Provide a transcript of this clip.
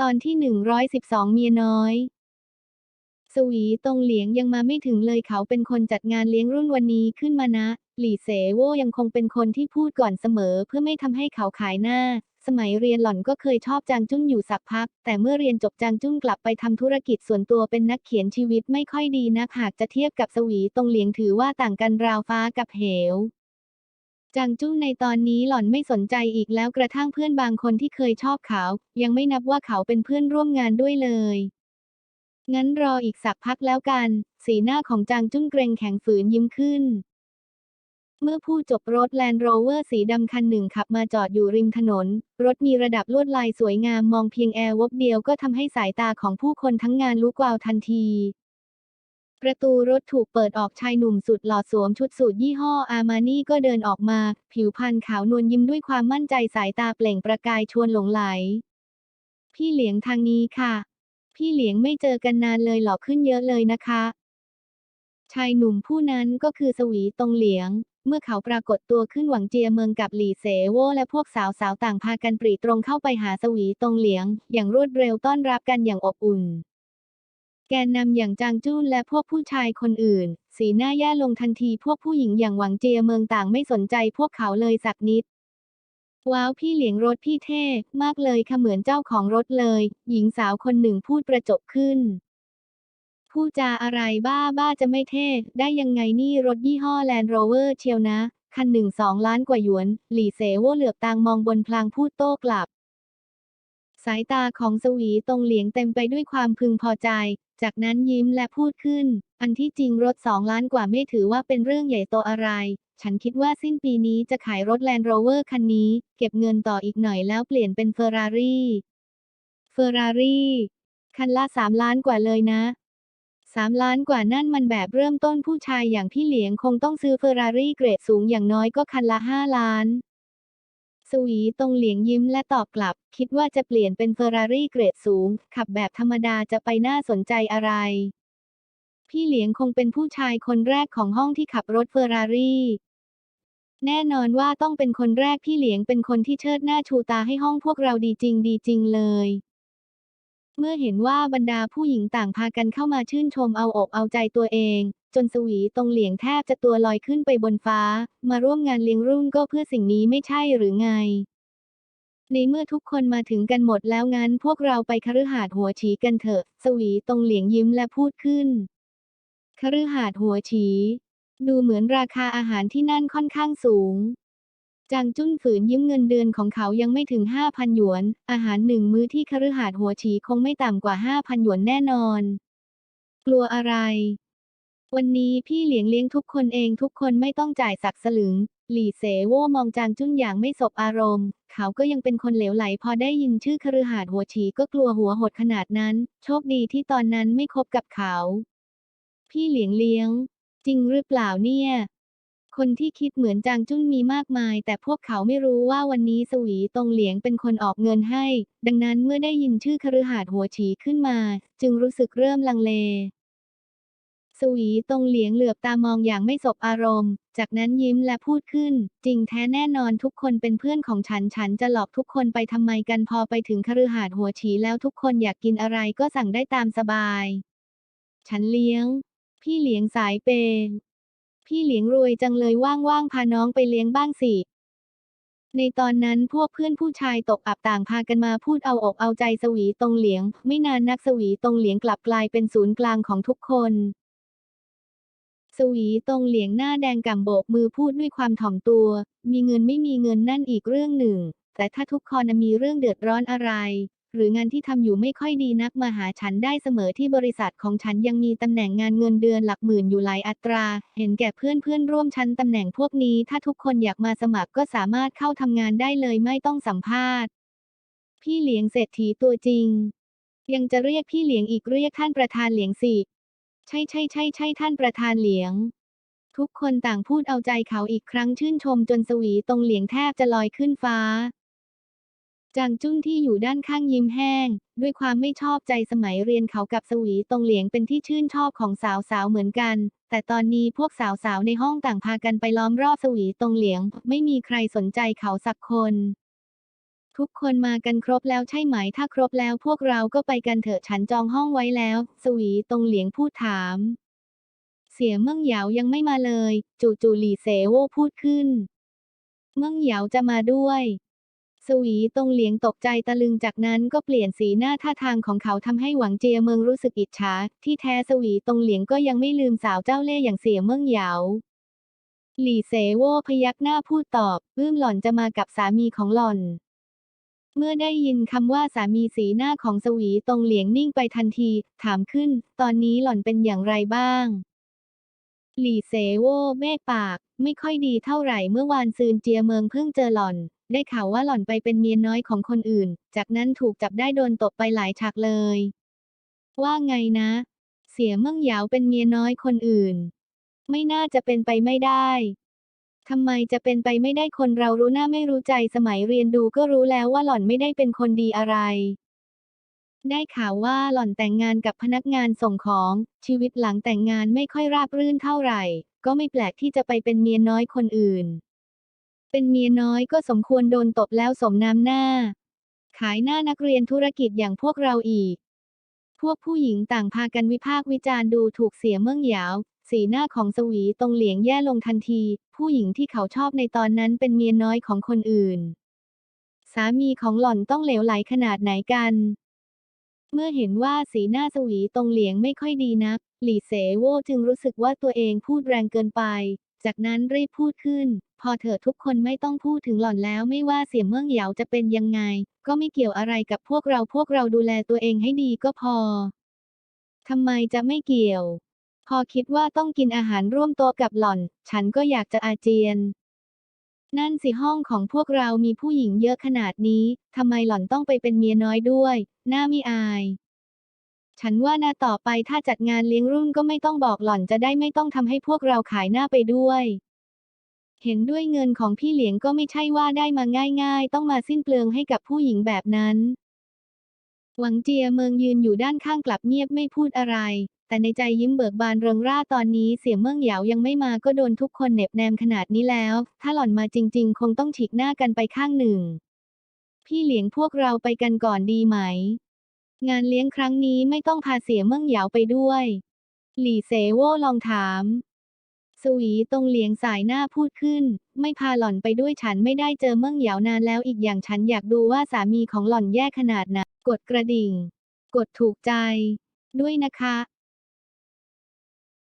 ตอนที่ 112 เมียน้อย สวีตงเหลียงยังมาไม่ถึงเลยเขาเป็นคนจัดงานเลี้ยงรุ่นวันนี้ขึ้นมานะ หลี่เสโว่ยังคงเป็นคนที่พูดก่อนเสมอเพื่อไม่ทำให้เขาขายหน้า สมัยเรียนหล่อนก็เคยชอบจางจุ้นอยู่สักพัก แต่เมื่อเรียนจบจางจุ้นกลับไปทำธุรกิจส่วนตัวเป็นนักเขียนชีวิตไม่ค่อยดีนักหากจะเทียบกับสวีตงเหลียงถือว่าต่างกันราวฟ้ากับเหว จางจุ้นในตอนนี้หล่อนไม่สนใจอีกแล้วกระทั่งเพื่อนบางคนที่เคยชอบเขา ยังไม่นับว่าเขาเป็นเพื่อนร่วมงานด้วยเลย งั้นรออีกสักพักแล้วกัน สีหน้าของจางจุ้นเกรงแข็งฝืนยิ้มขึ้น เมื่อผู้จบรถแลนด์โรเวอร์สีดำคันหนึ่งขับมาจอดอยู่ริมถนน รถมีระดับลวดลายสวยงามมองเพียงแอร์วบเดียวก็ทำให้สายตาของผู้คนทั้งงานลุกวาวทันที ประตูรถถูกเปิดออกชายหนุ่มสุดหล่อสวมชุดสูทยี่ห้ออาร์มานี่ก็เดินออกมา ผิวพรรณขาวนวลยิ้มด้วยความมั่นใจสายตาเปล่งประกายชวนหลงไหล พี่เหลียงทางนี้ค่ะ พี่เหลียงไม่เจอกันนานเลยหล่อขึ้นเยอะเลยนะคะ ชายหนุ่มผู้นั้นก็คือสวีตงเหลียง เมื่อเขาปรากฏตัวขึ้นหวังเจียเมืองกับหลี่เสโวและพวกสาวๆต่างพากันปรีตรงเข้าไปหาสวีตงเหลียง อย่างรวดเร็วต้อนรับกันอย่างอบอุ่น แกนนำอย่างจางจุ้นและพวกผู้ชายคนอื่น สีหน้าแย่ลงทันทีพวกผู้หญิงอย่างหวังเจียเมืองต่างไม่สนใจพวกเขาเลยสักนิด ว้าวพี่เหลียงรถพี่เท่ มากเลยค่ะเหมือนเจ้าของรถเลย หญิงสาวคนหนึ่งพูดประจบขึ้นพูดจาอะไรบ้าบ้าจะไม่เท่ ได้ยังไงนี่รถยี่ห้อแลนด์โรเวอร์เชียวนะ คันหนึ่งสองล้านกว่าหยวน หลี่เสโวเหลือบตางมองบนพลางพูดโต้กลับ สายตาของสวีตรงเหลียงเต็มไปด้วยความพึงพอใจ จากนั้นยิ้มและพูดขึ้น อันที่จริงรถสองล้านกว่าไม่ถือว่าเป็นเรื่องใหญ่โตอะไร ฉันคิดว่าสิ้นปีนี้จะขายรถแลนด์โรเวอร์คันนี้ เก็บเงินต่ออีกหน่อยแล้วเปลี่ยนเป็นเฟอร์รารี่ เฟอร์รารี่ คันละสามล้านกว่าเลยนะสามล้านกว่านั่นมันแบบเริ่มต้นผู้ชายอย่างพี่เหลียงคงต้องซื้อเฟอร์รารี่เกรดสูงอย่างน้อยก็คันละห้าล้าน สวีตรงเหลียงยิ้มและตอบกลับ คิดว่าจะเปลี่ยนเป็นเฟอร์รารี่เกรดสูง ขับแบบธรรมดาจะไปน่าสนใจอะไร พี่เหลียงคงเป็นผู้ชายคนแรกของห้องที่ขับรถเฟอร์รารี่แน่นอนว่าต้องเป็นคนแรกพี่เหลียงเป็นคนที่เชิดหน้าชูตาให้ห้องพวกเราดีจริงดีจริงเลย เมื่อเห็นว่าบรรดาผู้หญิงต่างพากันเข้ามาชื่นชมเอาอกเอาใจตัวเอง จนสวีตรงเหลียงแทบจะตัวลอยขึ้นไปบนฟ้า มาร่วมงานเลี้ยงรุ่นก็เพื่อสิ่งนี้ไม่ใช่หรือไง ในเมื่อทุกคนมาถึงกันหมดแล้วงั้นพวกเราไปคฤหาสน์หัวฉีกันเถอะ สวีตรงเหลียงยิ้มและพูดขึ้น คฤหาสน์หัวฉี ดูเหมือนราคาอาหารที่นั่นค่อนข้างสูงจางจุ้นฝืนยิ้มเงินเดือนของเขายังไม่ถึง 5,000 หยวน อาหารหนึ่งมื้อที่คฤหาสน์หัวฉีคงไม่ต่ำกว่า 5,000 หยวนแน่นอน กลัวอะไร วันนี้พี่เหลียงเลี้ยงทุกคนเองทุกคนไม่ต้องจ่ายสักสลึง หลี่เสโว่มองจางจุ้นอย่างไม่สบอารมณ์ เขาก็ยังเป็นคนเหลวไหลพอได้ยินชื่อคฤหาสน์หัวฉีก็กลัวหัวหดขนาดนั้น โชคดีที่ตอนนั้นไม่คบกับเขา พี่เหลียงเลี้ยง จริงหรือเปล่าเนี่ย คนที่คิดเหมือนจางจุ้นมีมากมาย แต่พวกเขาไม่รู้ว่าวันนี้สวีตรงเหลียงเป็นคนออกเงินให้ ดังนั้นเมื่อได้ยินชื่อคฤหาสน์หัวฉีขึ้นมา จึงรู้สึกเริ่มลังเล สวีตรงเหลียงเหลือบตามองอย่างไม่สบอารมณ์ จากนั้นยิ้มและพูดขึ้น จริงแท้แน่นอนทุกคนเป็นเพื่อนของฉัน ฉันจะหลอกทุกคนไปทำไมกันพอไปถึงคฤหาสน์หัวฉีแล้วทุกคนอยากกินอะไรก็สั่งได้ตามสบาย ฉันเลี้ยง พี่เลี้ยงสายเป พี่เลี้ยงรวยจังเลยว่างๆพาน้องไปเลี้ยงบ้างสิในตอนนั้นพวกเพื่อนผู้ชายตกอับต่างพากันมาพูดเอาอกเอาใจสวีตรงเหลียง ไม่นานนักสวีตรงเหลียงกลับกลายเป็นศูนย์กลางของทุกคน สวีตรงเหลียงหน้าแดงก่ำโบกมือพูดด้วยความถ่อมตัว มีเงินไม่มีเงินนั่นอีกเรื่องหนึ่ง แต่ถ้าทุกคนมีเรื่องเดือดร้อนอะไร หรืองานที่ทำอยู่ไม่ค่อยดีนักมาหาฉันได้เสมอที่บริษัทของฉันยังมีตำแหน่งงานเงินเดือนหลักหมื่นอยู่หลายอัตรา เห็นแก่เพื่อนเพื่อนร่วมชั้นตำแหน่งพวกนี้ ถ้าทุกคนอยากมาสมัครก็สามารถเข้าทำงานได้เลยไม่ต้องสัมภาษณ์ พี่เหลียงเศรษฐีตัวจริงยังจะเรียกพี่เหลียงอีกเรียกท่านประธานเหลียงสิ ใช่ใช่ใช่ใช่ท่านประธานเหลียง ทุกคนต่างพูดเอาใจเขาอีกครั้งชื่นชมจนสวีตรงเหลียงแทบจะลอยขึ้นฟ้าจางจุ้นที่อยู่ด้านข้างยิ้มแห้ง ด้วยความไม่ชอบใจสมัยเรียนเขากับสวีตรงเหลียงเป็นที่ชื่นชอบของสาวๆเหมือนกัน แต่ตอนนี้พวกสาวๆในห้องต่างพากันไปล้อมรอบสวีตรงเหลียง ไม่มีใครสนใจเขาสักคน ทุกคนมากันครบแล้วใช่ไหมถ้าครบแล้วพวกเราก็ไปกันเถอะฉันจองห้องไว้แล้ว สวีตรงเหลียงพูดถาม เสียเมิ่งเหยายังไม่มาเลย จู่ๆหลี่เสโวพูดขึ้น เมิ่งเหยาจะมาด้วย สวีตรงเหลียงตกใจตะลึงจากนั้นก็เปลี่ยนสีหน้าท่าทางของเขาทำให้หวังเจียเมืองรู้สึกอิจฉาที่แท้สวีตรงเหลียงก็ยังไม่ลืมสาวเจ้าเล่ห์อย่างเสียเมิ่งเหยาหลี่เสโวพยักหน้าพูดตอบอื้มหล่อนจะมากับสามีของหล่อน เมื่อได้ยินคำว่าสามีสีหน้าของสวีตรงเหลียงนิ่งไปทันที ถามขึ้น ตอนนี้หล่อนเป็นอย่างไรบ้าง หลี่เสโว่เบ้ปาก ไม่ค่อยดีเท่าไหร่เมื่อวานซืนเจียเมืองเพิ่งเจอหล่อน ได้ข่าวว่าหล่อนไปเป็นเมียน้อยของคนอื่น จากนั้นถูกจับได้โดนตบไปหลายฉากเลย ว่าไงนะ เสียเมิ่งเหยาเป็นเมียน้อยคนอื่น ไม่น่าจะเป็นไปไม่ได้ ทำไมจะเป็นไปไม่ได้คนเรารู้หน้าไม่รู้ใจสมัยเรียนดูก็รู้แล้วว่าหล่อนไม่ได้เป็นคนดีอะไร ได้ข่าวว่าหล่อนแต่งงานกับพนักงานส่งของ ชีวิตหลังแต่งงานไม่ค่อยราบรื่นเท่าไหร่ ก็ไม่แปลกที่จะไปเป็นเมียน้อยคนอื่น เป็นเมียน้อยก็สมควรโดนตบแล้วสมน้ำหน้า ขายหน้านักเรียนธุรกิจอย่างพวกเราอีก พวกผู้หญิงต่างพากันวิพากษ์วิจารณ์ดูถูกเสียเมื่องหยาว สีหน้าของสวีตรงเหลียงแย่ลงทันที ผู้หญิงที่เขาชอบในตอนนั้นเป็นเมียน้อยของคนอื่น สามีของหล่อนต้องเหลวไหลขนาดไหนกัน เมื่อเห็นว่าสีหน้าสวีตรงเหลียงไม่ค่อยดีนัก หลี่เสโวจึงรู้สึกว่าตัวเองพูดแรงเกินไป จากนั้นรีบพูดขึ้น พอเถอทุกคนไม่ต้องพูดถึงหล่อนแล้วไม่ว่าเสียเมืองเหยาจะเป็นยังไง ก็ไม่เกี่ยวอะไรกับพวกเราพวกเราดูแลตัวเองให้ดีก็พอทำไมจะไม่เกี่ยว พอคิดว่าต้องกินอาหารร่วมโต๊ะกับหล่อน ฉันก็อยากจะอาเจียน นั่นสิห้องของพวกเรามีผู้หญิงเยอะขนาดนี้ ทำไมหล่อนต้องไปเป็นเมียน้อยด้วย หน้าไม่อาย ฉันว่านาต่อไปถ้าจัดงานเลี้ยงรุ่นก็ไม่ต้องบอกหล่อนจะได้ไม่ต้องทำให้พวกเราขายหน้าไปด้วย เห็นด้วยเงินของพี่เหลียงก็ไม่ใช่ว่าได้มาง่าย ๆ ต้องมาสิ้นเปลืองให้กับผู้หญิงแบบนั้น หวังเจียเมืองยืนอยู่ด้านข้างกลับเงียบไม่พูดอะไร แต่ในใจยิ้มเบิกบานเริงร่าตอนนี้เสี่ยเมืองเหยายังไม่มาก็โดนทุกคนเหน็บแนมขนาดนี้แล้ว ถ้าหล่อนมาจริง ๆ คงต้องฉีกหน้ากันไปข้างหนึ่ง พี่เหลียงพวกเราไปกันก่อนดีไหม งานเลี้ยงครั้งนี้ไม่ต้องพาเสี่ยเมืองเหยาไปด้วย หลี่เสโว่ลองถาม สวีตรงเหลียงสายหน้าพูดขึ้น ไม่พาหล่อนไปด้วยฉันไม่ได้เจอเมื่องเหยานานแล้วอีกอย่างฉันอยากดูว่าสามีของหล่อนแย่ขนาดไหนกดกระดิ่ง กดถูกใจ ด้วยนะคะ